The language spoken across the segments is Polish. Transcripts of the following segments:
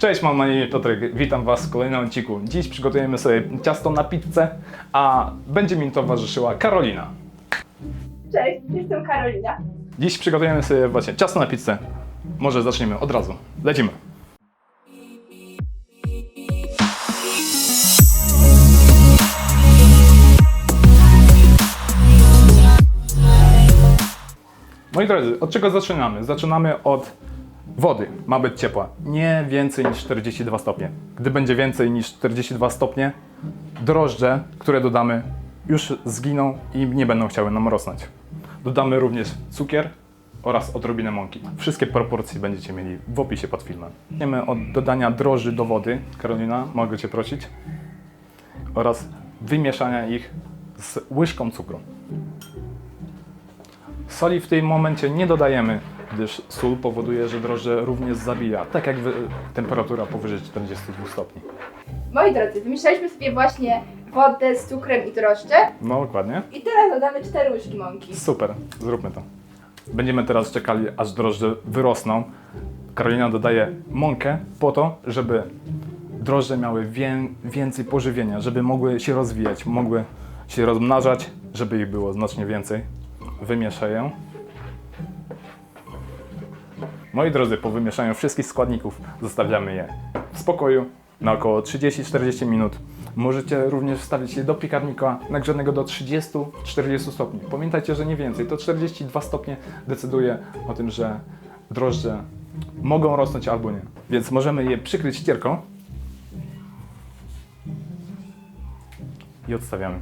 Cześć, mam na imię Piotrek, witam Was w kolejnym odcinku. Dziś przygotujemy sobie ciasto na pizzę, a będzie mi towarzyszyła Karolina. Cześć, jestem Karolina. Dziś przygotujemy sobie właśnie ciasto na pizzę. Może zaczniemy od razu. Lecimy. Moi drodzy, od czego zaczynamy? Zaczynamy od wody. Ma być ciepła. Nie więcej niż 42 stopnie. Gdy będzie więcej niż 42 stopnie, drożdże, które dodamy, już zginą i nie będą chciały nam rosnąć. Dodamy również cukier oraz odrobinę mąki. Wszystkie proporcje będziecie mieli w opisie pod filmem. Zaczniemy od dodania drożdży do wody. Karolina, mogę Cię prosić? Oraz wymieszania ich z łyżką cukru. Soli w tym momencie nie dodajemy, gdyż sól powoduje, że drożdże również zabija, tak jak temperatura powyżej 42 stopni. Moi drodzy, wymieszaliśmy sobie właśnie wodę z cukrem i drożdże No dokładnie. i teraz dodamy 4 łyżki mąki. Super, zróbmy to. Będziemy teraz czekali, aż drożdże wyrosną. Karolina dodaje mąkę po to, żeby drożdże miały wię- więcej pożywienia, żeby mogły się rozwijać, mogły się rozmnażać, żeby ich było znacznie więcej. Wymieszaj ją. Moi drodzy, po wymieszaniu wszystkich składników zostawiamy je w spokoju na około 30-40 minut. Możecie również wstawić je do piekarnika nagrzanego do 30-40 stopni. Pamiętajcie, że nie więcej. To 42 stopnie decyduje o tym, że drożdże mogą rosnąć albo nie. Więc możemy je przykryć ścierką i odstawiamy.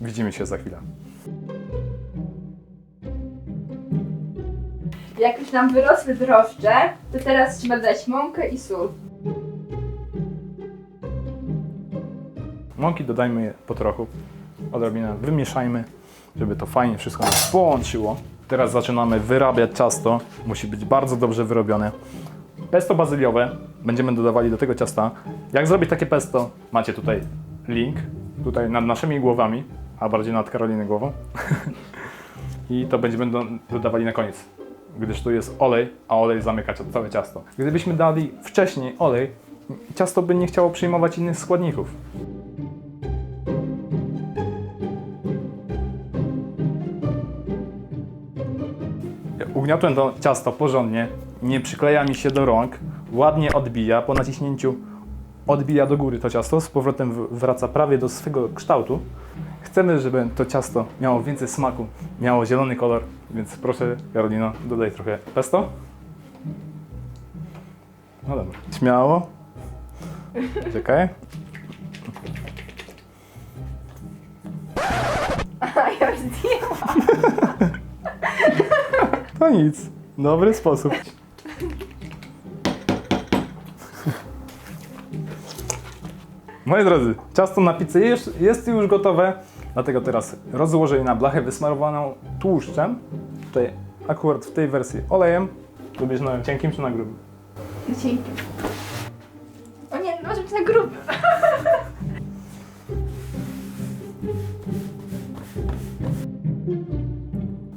Widzimy się za chwilę. Jak już nam wyrosły drożdże, to teraz trzeba dodać mąkę i sól. Mąki dodajmy je po trochu, odrobinę wymieszajmy, żeby to fajnie wszystko połączyło. Teraz zaczynamy wyrabiać ciasto. Musi być bardzo dobrze wyrobione. Pesto bazyliowe będziemy dodawali do tego ciasta. Jak zrobić takie pesto? Macie tutaj link, tutaj nad naszymi głowami, a bardziej nad Karoliny głową. I to będziemy do, dodawali na koniec, gdyż tu jest olej, a olej zamyka całe ciasto. Gdybyśmy dali wcześniej olej, ciasto by nie chciało przyjmować innych składników. Ugniotłem to ciasto porządnie, nie przykleja mi się do rąk, ładnie odbija, po naciśnięciu odbija do góry to ciasto, z powrotem wraca prawie do swego kształtu. Chcemy, żeby to ciasto miało więcej smaku, miało zielony kolor, więc proszę Karolino, dodaj trochę pesto. No dobra, śmiało. Czekaj. A ja już zdjęłam. To nic, dobry sposób. Moi drodzy, ciasto na pizzę jest, jest już gotowe, dlatego teraz rozłożę je na blachę wysmarowaną tłuszczem. Tutaj akurat w tej wersji olejem. Lubisz na cienkim czy na grubym? Dzięki. O nie, no może być na gruby.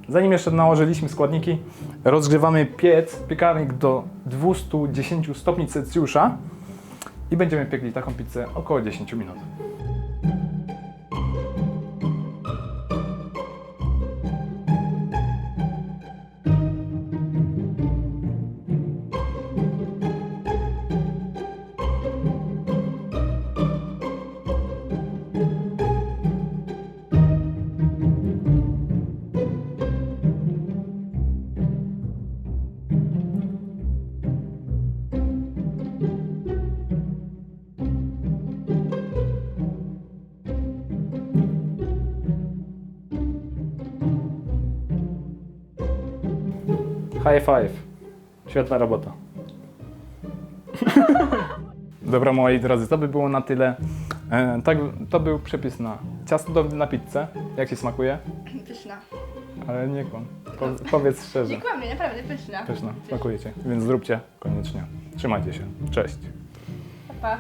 Zanim jeszcze nałożyliśmy składniki, rozgrzewamy piec, piekarnik do 210 stopni Celsjusza i będziemy piekli taką pizzę około 10 minut. High five. Świetna robota. Dobra, moi drodzy, to by było na tyle. E, tak, to był przepis na ciasto do, na pizzę. Jak Ci smakuje? Pyszna. Ale nie kłam. Po, powiedz szczerze. Nie kłamię, naprawdę pyszna. Pyszna, smakuje Ci. Więc zróbcie koniecznie. Trzymajcie się. Cześć. Pa, pa.